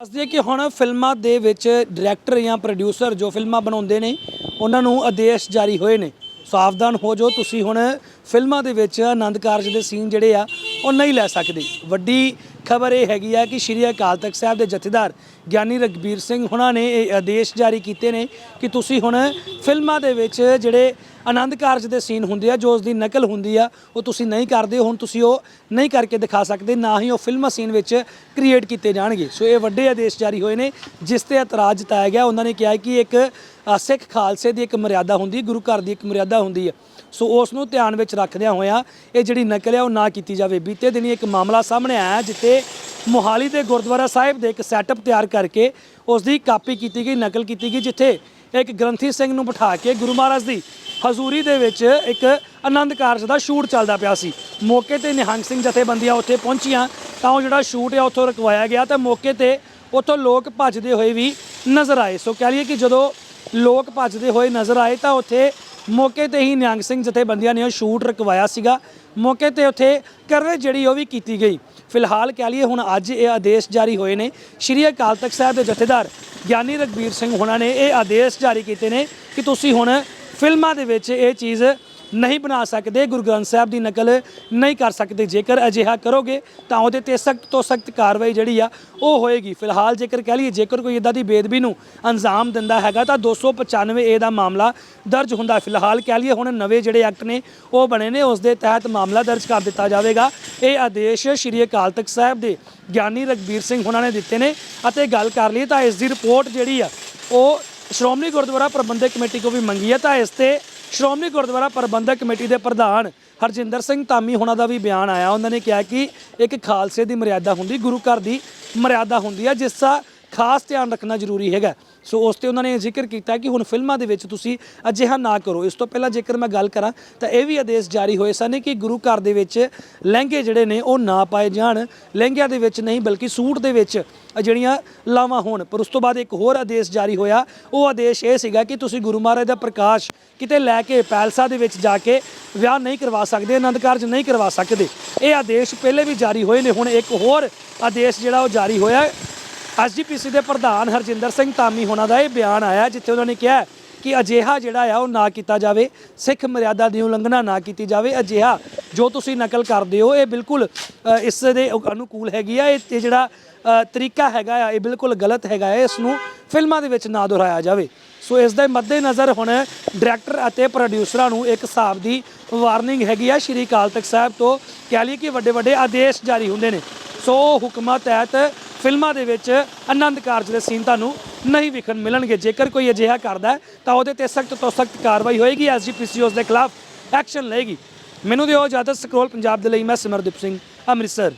ਦੱਸਦੇ ਕਿ ਹੁਣ ਫਿਲਮਾਂ ਦੇ ਵਿੱਚ ਡਾਇਰੈਕਟਰ ਜਾਂ ਪ੍ਰੋਡਿਊਸਰ ਜੋ ਫਿਲਮਾਂ ਬਣਾਉਂਦੇ ਨੇ, ਉਹਨਾਂ ਨੂੰ ਆਦੇਸ਼ ਜਾਰੀ ਹੋਏ ਨੇ। ਸਾਵਧਾਨ ਹੋ ਜਾਓ, ਤੁਸੀਂ ਹੁਣ ਫਿਲਮਾਂ ਦੇ ਵਿੱਚ ਆਨੰਦ ਕਾਰਜ ਦੇ ਸੀਨ ਜਿਹੜੇ ਆ, ਉਹ ਨਹੀਂ ਲੈ ਸਕਦੇ। ਵੱਡੀ ਖਬਰ ਇਹ ਹੈਗੀ ਆ ਕਿ ਸ਼੍ਰੀ ਅਕਾਲ ਤਖਤ ਸਾਹਿਬ ਦੇ ਜਥੇਦਾਰ ਗਿਆਨੀ ਰਗਬੀਰ ਸਿੰਘ ਹੁਣਾਂ ਨੇ ਇਹ ਆਦੇਸ਼ ਜਾਰੀ ਕੀਤੇ ਨੇ ਕਿ ਤੁਸੀਂ ਹੁਣ ਫਿਲਮਾਂ ਦੇ ਵਿੱਚ ਜਿਹੜੇ ਆਨੰਦ ਕਾਰਜ ਦੇ ਸੀਨ ਹੁੰਦੇ ਆ, ਜੋ ਉਸ ਦੀ ਨਕਲ ਹੁੰਦੀ ਆ, ਉਹ ਤੁਸੀਂ ਨਹੀਂ ਕਰਦੇ, ਹੁਣ ਤੁਸੀਂ ਉਹ ਨਹੀਂ ਕਰਕੇ ਦਿਖਾ ਸਕਦੇ, ਨਾ ਹੀ ਉਹ ਫਿਲਮ ਸੀਨ ਵਿੱਚ ਕ੍ਰੀਏਟ ਕੀਤੇ ਜਾਣਗੇ। ਸੋ ਇਹ ਵੱਡੇ ਆਦੇਸ਼ ਜਾਰੀ ਹੋਏ ਨੇ, ਜਿਸ ਤੇ ਇਤਰਾਜ਼ ਜਤਾਇਆ ਗਿਆ। ਉਹਨਾਂ ਨੇ ਕਿਹਾ ਕਿ ਇੱਕ ਸਿੱਖ ਖਾਲਸੇ ਦੀ ਇੱਕ ਮਰਿਆਦਾ ਹੁੰਦੀ, ਗੁਰੂ ਘਰ ਦੀ ਇੱਕ ਮਰਿਆਦਾ ਹੁੰਦੀ ਹੈ ਸੋ ਉਸ ਨੂੰ ਧਿਆਨ ਵਿੱਚ ਰੱਖਦਿਆਂ ਹੋਇਆਂ ਇਹ ਜਿਹੜੀ ਨਕਲ ਹੈ ਉਹ ਨਾ ਕੀਤੀ ਜਾਵੇ। ਬੀਤੇ ਦਿਨੀ ਇੱਕ ਮਾਮਲਾ ਸਾਹਮਣੇ ਆਇਆ ਹੈ ਜਿੱਥੇ ਮੋਹਾਲੀ ਦੇ ਗੁਰਦੁਆਰਾ ਸਾਹਿਬ ਦੇ ਇੱਕ ਸੈਟਅਪ ਤਿਆਰ ਕਰਕੇ ਉਸ ਦੀ ਕਾਪੀ ਕੀਤੀ ਗਈ, ਨਕਲ ਕੀਤੀ ਗਈ, ਜਿੱਥੇ ਇੱਕ ਗ੍ਰੰਥੀ ਸਿੰਘ ਨੂੰ ਬਿਠਾ ਕੇ ਗੁਰੂ ਮਹਾਰਾਜ ਦੀ ਹਜ਼ੂਰੀ ਦੇ ਵਿੱਚ ਇੱਕ ਆਨੰਦ ਕਾਰਜ ਦਾ ਸ਼ੂਟ ਚੱਲਦਾ ਪਿਆ ਸੀ। ਮੌਕੇ ਤੇ ਨਿਹੰਗ ਸਿੰਘ ਜਥੇਬੰਦੀਆਂ ਉੱਥੇ ਪਹੁੰਚੀਆਂ, ਤਾਂ ਉਹ ਜਿਹੜਾ ਸ਼ੂਟ ਹੈ ਉੱਥੋਂ ਰਕਵਾਇਆ ਗਿਆ, ਤਾਂ ਮੌਕੇ ਤੇ ਉੱਥੋਂ ਲੋਕ ਭੱਜਦੇ ਹੋਏ ਵੀ ਨਜ਼ਰ ਆਏ। ਸੋ ਕਹਿ ਲਈਏ ਕਿ ਜਦੋਂ ਲੋਕ ਭੱਜਦੇ ਹੋਏ ਨਜ਼ਰ ਆਏ, ਤਾਂ ਉੱਥੇ ਮੌਕੇ ਤੇ ਹੀ ਨਿਹੰਗ ਸਿੰਘ ਜਥੇਬੰਦੀਆਂ ਨੇ ਉਹ ਸ਼ੂਟ ਰਕਵਾਇਆ ਸੀਗਾ। ਮੌਕੇ ਤੇ ਉੱਥੇ ਕਰਵੇ ਜਿਹੜੀ ਉਹ ਵੀ ਕੀਤੀ ਗਈ। ਫਿਲਹਾਲ ਕਹਿ ਲਈਏ ਹੁਣ ਅੱਜ ਇਹ ਆਦੇਸ਼ ਜਾਰੀ ਹੋਏ ਨੇ। ਸ਼੍ਰੀ ਅਕਾਲ ਤਖਤ ਸਾਹਿਬ ਦੇ ਜਥੇਦਾਰ ਗਿਆਨੀ ਰਗਬੀਰ ਸਿੰਘ ਹੁਣਾਂ ਨੇ ਇਹ ਆਦੇਸ਼ ਜਾਰੀ ਕੀਤੇ ਨੇ ਕਿ ਤੁਸੀਂ ਹੁਣ ਫਿਲਮਾਂ ਦੇ ਵਿੱਚ ਇਹ ਚੀਜ਼ ਨਹੀਂ ਬਣਾ ਸਕਦੇ, ਗੁਰੂ ਗ੍ਰੰਥ ਸਾਹਿਬ ਦੀ ਨਕਲ ਨਹੀਂ ਕਰ ਸਕਦੇ। ਜੇਕਰ ਅਜਿਹਾ ਕਰੋਗੇ, ਤਾਂ ਉਹਦੇ ਤੇ ਸਖਤ ਤੋਂ ਸਖਤ ਕਾਰਵਾਈ ਜਿਹੜੀ ਆ, ਉਹ ਹੋਏਗੀ। ਫਿਲਹਾਲ ਜੇਕਰ ਕਹਿ ਲਈਏ, ਜੇਕਰ ਕੋਈ ਇਦਾਂ ਦੀ ਬੇਦਬੀ ਨੂੰ ਅੰਜਾਮ ਦਿੰਦਾ ਹੈਗਾ, ਤਾਂ 295 ਏ ਦਾ ਮਾਮਲਾ ਦਰਜ ਹੁੰਦਾ ਫਿਲਹਾਲ ਕਹਿ ਲਈਏ, ਹੁਣ ਨਵੇਂ ਜਿਹੜੇ ਐਕਟ ਨੇ, ਉਹ ਬਣੇ ਨੇ। ਉਸ ਦੇ ਤਹਿਤ ਮਾਮਲਾ ਦਰਜ ਕਰ ਦਿੱਤਾ ਜਾਵੇਗਾ। ਇਹ ਆਦੇਸ਼ ਸ਼੍ਰੀ ਅਕਾਲ ਤਖਤ ਸਾਹਿਬ ਦੇ ਗਿਆਨੀ ਰਗਬੀਰ ਸਿੰਘ ਉਹਨਾਂ ਨੇ ਦਿੱਤੇ ਨੇ। ਅਤੇ ਗੱਲ ਕਰ ਲਈ ਤਾਂ ਇਸ ਦੀ ਰਿਪੋਰਟ ਜਿਹੜੀ ਆ, ਉਹ ਸ਼੍ਰੋਮਣੀ ਗੁਰਦੁਆਰਾ ਪ੍ਰਬੰਧਕ ਕਮੇਟੀ ਕੋ ਵੀ ਮੰਗੀ ਹੈ ਤਾਂ ਇਸ ਤੇ ਸ਼੍ਰੋਮਣੀ ਗੁਰਦੁਆਰਾ ਪ੍ਰਬੰਧਕ ਕਮੇਟੀ ਦੇ ਪ੍ਰਧਾਨ ਹਰਜਿੰਦਰ ਸਿੰਘ ਧਾਮੀ ਹੋਣਾ ਦਾ ਵੀ ਬਿਆਨ ਆਇਆ। ਉਹਨਾਂ ਨੇ ਕਿਹਾ ਕਿ ਇੱਕ ਖਾਲਸੇ ਦੀ ਮਰਿਆਦਾ ਹੁੰਦੀ, ਗੁਰੂ ਘਰ ਦੀ ਮਰਿਆਦਾ ਹੁੰਦੀ ਹੈ ਜਿਸ ਦਾ ਖਾਸ ਧਿਆਨ ਰੱਖਣਾ ਜ਼ਰੂਰੀ ਹੈਗਾ। ਸੋ ਉਸ ਤੇ ਉਹਨਾਂ ਨੇ ਜ਼ਿਕਰ ਕੀਤਾ ਕਿ ਹੁਣ ਫਿਲਮਾਂ ਦੇ ਵਿੱਚ ਤੁਸੀਂ ਅਜਿਹਾ ਨਾ ਕਰੋ। ਇਸ ਤੋਂ ਪਹਿਲਾਂ ਜੇਕਰ ਮੈਂ ਗੱਲ ਕਰਾਂ, ਤਾਂ ਇਹ ਵੀ ਆਦੇਸ਼ ਜਾਰੀ ਹੋਏ ਸਨ ਕਿ ਗੁਰੂ ਘਰ ਦੇ ਵਿੱਚ ਲਹਿੰਗੇ ਜਿਹੜੇ ਨੇ, ਉਹ ਨਾ ਪਾਏ ਜਾਣ। ਲਹਿੰਗਿਆਂ ਦੇ ਵਿੱਚ ਨਹੀਂ, ਬਲਕਿ ਸੂਟ ਦੇ ਵਿੱਚ ਜਿਹੜੀਆਂ ਲਾਵਾਂ ਹੋਣ। ਪਰ ਉਸ ਤੋਂ ਬਾਅਦ ਇੱਕ ਹੋਰ ਆਦੇਸ਼ ਜਾਰੀ ਹੋਇਆ। ਉਹ ਆਦੇਸ਼ ਇਹ ਸੀਗਾ ਕਿ ਤੁਸੀਂ ਗੁਰੂ ਮਹਾਰਾਜ ਦਾ ਪ੍ਰਕਾਸ਼ ਕਿਤੇ ਲੈ ਕੇ ਪੈਲਸਾ ਦੇ ਵਿੱਚ ਜਾ ਕੇ ਵਿਆਹ ਨਹੀਂ ਕਰਵਾ ਸਕਦੇ, ਆਨੰਦ ਕਾਰਜ ਨਹੀਂ ਕਰਵਾ ਸਕਦੇ। ਇਹ ਆਦੇਸ਼ ਪਹਿਲੇ ਵੀ ਜਾਰੀ ਹੋਏ ਨੇ। ਹੁਣ ਇੱਕ ਹੋਰ ਆਦੇਸ਼ ਜਿਹੜਾ ਉਹ ਜਾਰੀ ਹੋਇਆ ਐਸਜੀਪੀਸੀ ਦੇ ਪ੍ਰਧਾਨ ਹਰਜਿੰਦਰ ਸਿੰਘ ਧਾਮੀ ਹੋਣਾ ਦਾ ਇਹ ਬਿਆਨ ਆਇਆ ਜਿੱਥੇ ਉਹਨਾਂ ਨੇ ਕਿਹਾ ਕਿ ਅਜਿਹਾ ਜਿਹੜਾ ਆ ਉਹ ਨਾ ਕੀਤਾ ਜਾਵੇ ਸਿੱਖ ਮਰਿਆਦਾ ਦੀ ਉਲੰਘਣਾ ਨਾ ਕੀਤੀ ਜਾਵੇ। ਅਜਿਹਾ ਜੋ ਤੁਸੀਂ ਨਕਲ ਕਰਦੇ ਹੋ ਇਹ ਬਿਲਕੁਲ ਅ, ਇਸ ਦੇ ਅਨੁਕੂਲ ਹੈਗੀ ਆ। ਇਹ ਇਹ ਜਿਹੜਾ ਅ, ਤਰੀਕਾ ਹੈਗਾ ਆ ਇਹ ਬਿਲਕੁਲ ਗਲਤ ਹੈਗਾ ਹੈ ਇਸ ਨੂੰ ਫਿਲਮਾਂ ਦੇ ਵਿੱਚ ਨਾ ਦੁਹਰਾਇਆ ਜਾਵੇ। ਸੋ ਇਸ ਦੇ ਮੱਦੇਨਜ਼ਰ ਹੁਣ ਡਾਇਰੈਕਟਰ ਅਤੇ ਪ੍ਰੋਡਿਊਸਰਾਂ ਨੂੰ ਇੱਕ ਹਿਸਾਬ ਦੀ ਵਾਰਨਿੰਗ ਹੈਗੀ ਆ। ਸ਼੍ਰੀ ਅਕਾਲ ਤਖਤ ਸਾਹਿਬ ਤੋਂ ਕਹਿ ਲਈਏ ਕਿ ਵੱਡੇ ਵੱਡੇ ਆਦੇਸ਼ ਜਾਰੀ ਹੁੰਦੇ ਨੇ। ਸੋ ਹੁਕਮਾਂ ਤਹਿਤ ਫਿਲਮਾਂ ਦੇ ਵਿੱਚ ਆਨੰਦ ਕਾਰਜ ਦੇ ਸੀਨ ਤੁਹਾਨੂੰ ਨਹੀਂ ਵਿਖਣ ਮਿਲਣਗੇ। ਜੇਕਰ ਕੋਈ ਅਜਿਹਾ ਕਰਦਾ ਹੈ, ਤਾਂ ਉਹਦੇ ਤੇ ਸਖਤ ਤੋਂ ਸਖਤ ਕਾਰਵਾਈ ਹੋਏਗੀ ਐਸਜੀਪੀਸੀ ਉਸ ਦੇ ਖਿਲਾਫ ਐਕਸ਼ਨ ਲਏਗੀ। ਮੈਨੂੰ ਦਿਓ ਇਜਾਜ਼ਤ ਸਕਰੋਲ ਪੰਜਾਬ ਦੇ ਲਈ ਮੈਂ ਸਿਮਰਦੀਪ ਸਿੰਘ ਅੰਮ੍ਰਿਤਸਰ।